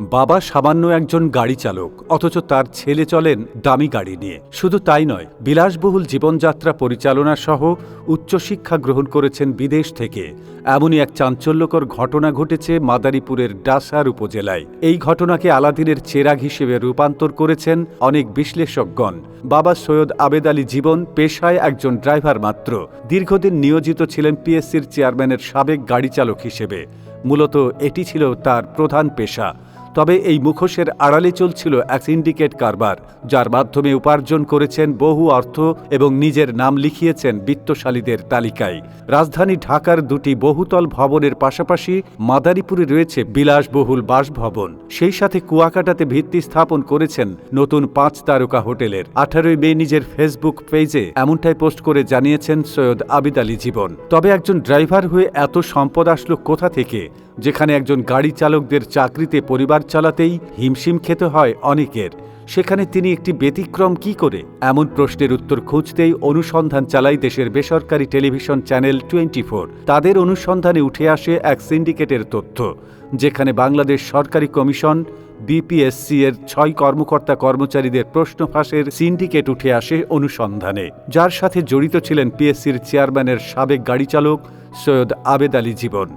বাবা সামান্য একজন গাড়ি চালক, অথচ তার ছেলে চলেন দামি গাড়ি নিয়ে। শুধু তাই নয়, বিলাসবহুল জীবনযাত্রা পরিচালনা সহ উচ্চশিক্ষা গ্রহণ করেছেন বিদেশ থেকে। এমনই এক চাঞ্চল্যকর ঘটনা ঘটেছে মাদারীপুরের ডাসার উপজেলায়। এই ঘটনাকে আলাদিনের চেরাগ হিসেবে রূপান্তর করেছেন অনেক বিশ্লেষকগণ। বাবা সৈয়দ আবেদ আলী জীবন পেশায় একজন ড্রাইভার মাত্র। দীর্ঘদিন নিয়োজিত ছিলেন পিএসসির চেয়ারম্যানের সাবেক গাড়ি চালক হিসেবে। মূলত এটি ছিল তার প্রধান পেশা। তবে এই মুখোশের আড়ালে চলছিল এক সিন্ডিকেট কারবার, যার মাধ্যমে উপার্জন করেছেন বহু অর্থ এবং নিজের নাম লিখিয়েছেন বিত্তশালীদের তালিকায়। রাজধানী ঢাকার দুটি বহুতল ভবনের পাশাপাশি মাদারীপুরে রয়েছে বিলাসবহুল বাসভবন। সেই সাথে কুয়াকাটাতে ভিত্তি স্থাপন করেছেন নতুন পাঁচ তারকা হোটেলের। আঠারোই মে নিজের ফেসবুক পেজে এমনটাই পোস্ট করে জানিয়েছেন সৈয়দ আবিদ আলী জীবন। তবে একজন ড্রাইভার হয়ে এত সম্পদ আসলো কোথা থেকে? যেখানে একজন গাড়ি চালকদের চাকরিতে পরিবার চালাতেই হিমশিম খেতে হয় অনেকের। সেখানে তিনি একটি ব্যতিক্রম কি করে? এমন প্রশ্নের উত্তর খুঁজতেই অনুসন্ধান চালায় দেশের বেসরকারি টেলিভিশন চ্যানেল টোয়েন্টি তাদের অনুসন্ধানে উঠে আসে এক সিন্ডিকেটের তথ্য, যেখানে বাংলাদেশ সরকারি কমিশন, বিপিএসসি এর ছয় কর্মকর্তা কর্মচারীদের প্রশ্ন ফাঁসের সিন্ডিকেট উঠে আসে অনুসন্ধানে। যার সাথে জড়িত ছিলেন পিএসসির চেয়ারম্যানের সাবেক গাড়ি চালক সৈয়দ আবেদ আলী জীবন,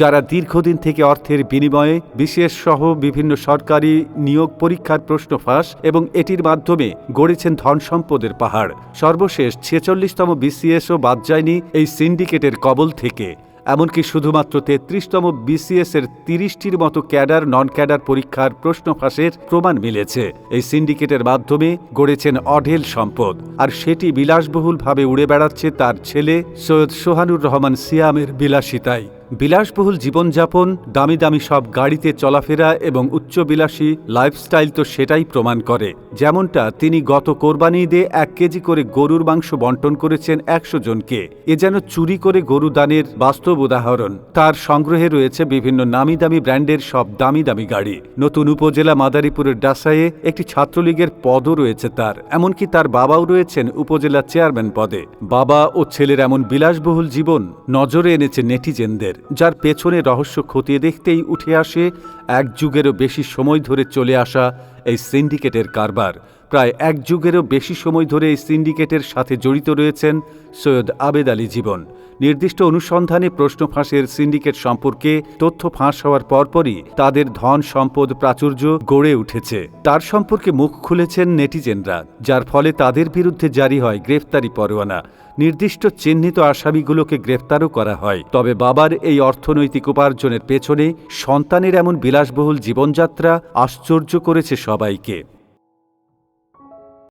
যারা দীর্ঘদিন থেকে অর্থের বিনিময়ে বিশেষ সহ বিভিন্ন সরকারি নিয়োগ পরীক্ষার প্রশ্ন ফাঁস এবং এটির মাধ্যমে গড়েছেন ধন সম্পদের পাহাড়। সর্বশেষ ছেচল্লিশতম বিসিএসও বাদ যায়নি এই সিন্ডিকেটের কবল থেকে। এমনকি শুধুমাত্র তেত্রিশতম বিসিএস এর তিরিশটির মতো ক্যাডার নন ক্যাডার পরীক্ষার প্রশ্ন ফাঁসের প্রমাণ মিলেছে। এই সিন্ডিকেটের মাধ্যমে গড়েছেন অঢেল সম্পদ। আর সেটি বিলাসবহুলভাবে উড়ে বেড়াচ্ছে তার ছেলে সৈয়দ সোহানুর রহমান সিয়ামের বিলাসিতায়। বিলাসবহুল জীবনযাপন, দামি দামি সব গাড়িতে চলাফেরা এবং উচ্চবিলাসী লাইফস্টাইল তো সেটাই প্রমাণ করে। যেমনটা তিনি গত কোরবানি ঈদে এক কেজি করে গরুর মাংস বন্টন করেছেন একশো জনকে। এ যেন চুরি করে গরু দানের বাস্তব উদাহরণ। তার সংগ্রহে রয়েছে বিভিন্ন নামি দামি ব্র্যান্ডের সব দামি দামি গাড়ি। নতুন উপজেলা মাদারীপুরের ডাসায়ে একটি ছাত্রলীগের পদও রয়েছে তার। এমনকি তার বাবাও রয়েছেন উপজেলা চেয়ারম্যান পদে। বাবা ও ছেলের এমন বিলাসবহুল জীবন নজরে এনেছে নেটিজেনদের। যার পেছনে রহস্য খতিয়ে দেখতেই উঠে আসে, এক যুগেরও বেশি সময় ধরে চলে আসা এই সিন্ডিকেটের কারবার। প্রায় এক যুগেরও বেশি সময় ধরে এই সিন্ডিকেটের সাথে জড়িত রয়েছেন সৈয়দ আবেদ আলী জীবন। নির্দিষ্ট অনুসন্ধানে প্রশ্ন ফাঁসের সিন্ডিকেট সম্পর্কে তথ্য ফাঁস হওয়ার পরপরই তাদের ধন সম্পদ প্রাচুর্য গড়ে উঠেছে। তার সম্পর্কে মুখ খুলেছেন নেটিজেনরা, যার ফলে তাদের বিরুদ্ধে জারি হয় গ্রেফতারি পরোয়ানা। নির্দিষ্ট চিহ্নিত আসামিগুলোকে গ্রেফতারও করা হয়। তবে বাবার এই অর্থনৈতিক উপার্জনের পেছনে সন্তানের এমন বিলাসবহুল জীবনযাত্রা আশ্চর্য করেছে সবাইকে।